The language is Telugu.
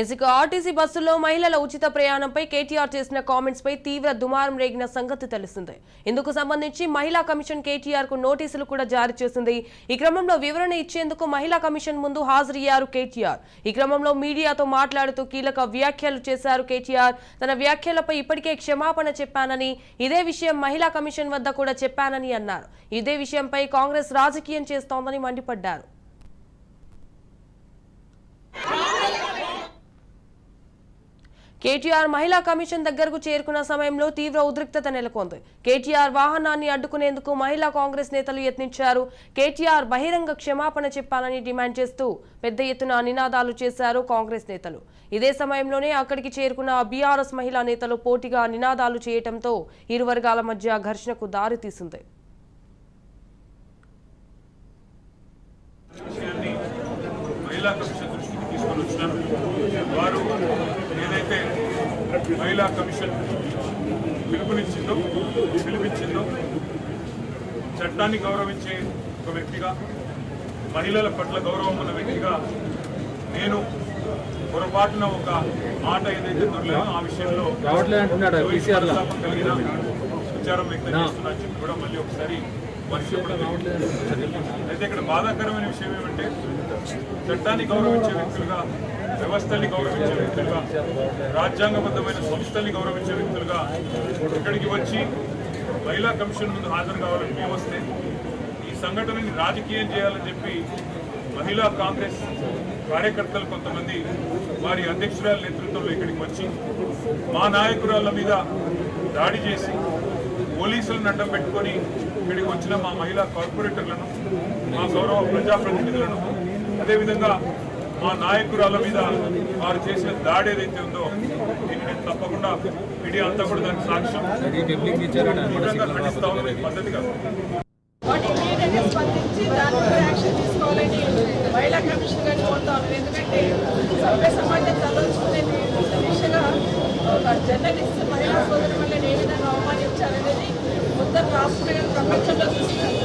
ఇసుక ఆర్టీసీ బస్సుల్లో మహిళల ఉచిత ప్రయాణంపై కేటీఆర్ చేసిన కామెంట్స్ పై తీవ్ర దుమారం రేగిన సంగతి తెలిసిందే. ఇందుకు సంబంధించి మహిళా కమిషన్ కేటీఆర్కు నోటీసులు కూడా జారీ చేసింది. ఈ క్రమంలో వివరణ ఇచ్చేందుకు మహిళా కమిషన్ ముందు హాజరయ్యారు కేటీఆర్. ఈ క్రమంలో మీడియాతో మాట్లాడుతూ కీలక వ్యాఖ్యలు చేశారు కేటీఆర్. తన వ్యాఖ్యలపై ఇప్పటికే క్షమాపణ చెప్పానని ఇదే విషయం మహిళా కమిషన్ వద్ద కూడా చెప్పానని అన్నారు. ఇదే విషయంపై కాంగ్రెస్ రాజకీయం చేస్తోందని మండిపడ్డారు. కేటీఆర్ మహిళా కమిషన్ దగ్గరకు చేరుకున్న సమయంలో తీవ్ర ఉద్రిక్తత నెలకొంది. కేటీఆర్ వాహనాన్ని అడ్డుకునేందుకు మహిళా కాంగ్రెస్ నేతలు యత్నించారు. కేటీఆర్ బహిరంగ క్షమాపణ చెప్పాలని డిమాండ్ చేస్తూ పెద్ద ఎత్తున నినాదాలు చేశారు కాంగ్రెస్ నేతలు. ఇదే సమయంలోనే అక్కడికి చేరుకున్న బీఆర్ఎస్ మహిళా నేతలు పోటీగా నినాదాలు చేయటంతో ఇరు వర్గాల మధ్య ఘర్షణకు దారితీసింది మహిళా కమిషన్ తీసుకొని వచ్చినాను వారు ఏదైతే మహిళా కమిషన్ పిలుపునిచ్చిందో పిలిపించిందో చట్టాన్ని గౌరవించే ఒక వ్యక్తిగా మహిళల పట్ల గౌరవం ఉన్న వ్యక్తిగా నేను పొరపాటున ఒక మాట ఏదైతే దొరలేదో ఆ విషయంలో కలిగిన విచారం వ్యక్తం చేస్తున్నా చెప్పి కూడా మళ్ళీ ఒకసారి అయితే ఇక్కడ బాధాకరమైన విషయం ఏమంటే చట్టాన్ని గౌరవించే వ్యక్తులుగా వ్యవస్థల్ని గౌరవించే వ్యక్తులుగా రాజ్యాంగబద్ధమైన సంస్థల్ని గౌరవించే వ్యక్తులుగా ఇక్కడికి వచ్చి మహిళా కమిషన్ ముందు హాజరు కావాలని మేము వస్తే ఈ సంఘటనని రాజకీయం చేయాలని చెప్పి మహిళా కాంగ్రెస్ కార్యకర్తలు కొంతమంది వారి అధ్యక్షురాల నేతృత్వంలో ఇక్కడికి వచ్చి మా నాయకురాళ్ళ మీద దాడి చేసి పోలీసులను అడ్డం పెట్టుకొని ఇక్కడికి వచ్చిన మా మహిళా కార్పొరేటర్లను మా గౌరవ ప్రజాప్రతినిధులను అదేవిధంగా మా నాయకురాల మీద వారు చేసిన దాడి ఏదైతే ఉందో దీన్ని నేను తప్పకుండా మీడియా అంతా కూడా దానికి సాక్ష్యం. డబ్లింగ్ ఖండిస్తా ఉన్నది కాదు మహిళా కమిషన్ గారిని ఎందుకంటే సభ్య సమాజం దిశగా ఒక జర్నలిస్ట్ మహిళా సోదరు hospital from Mitchell Assistant.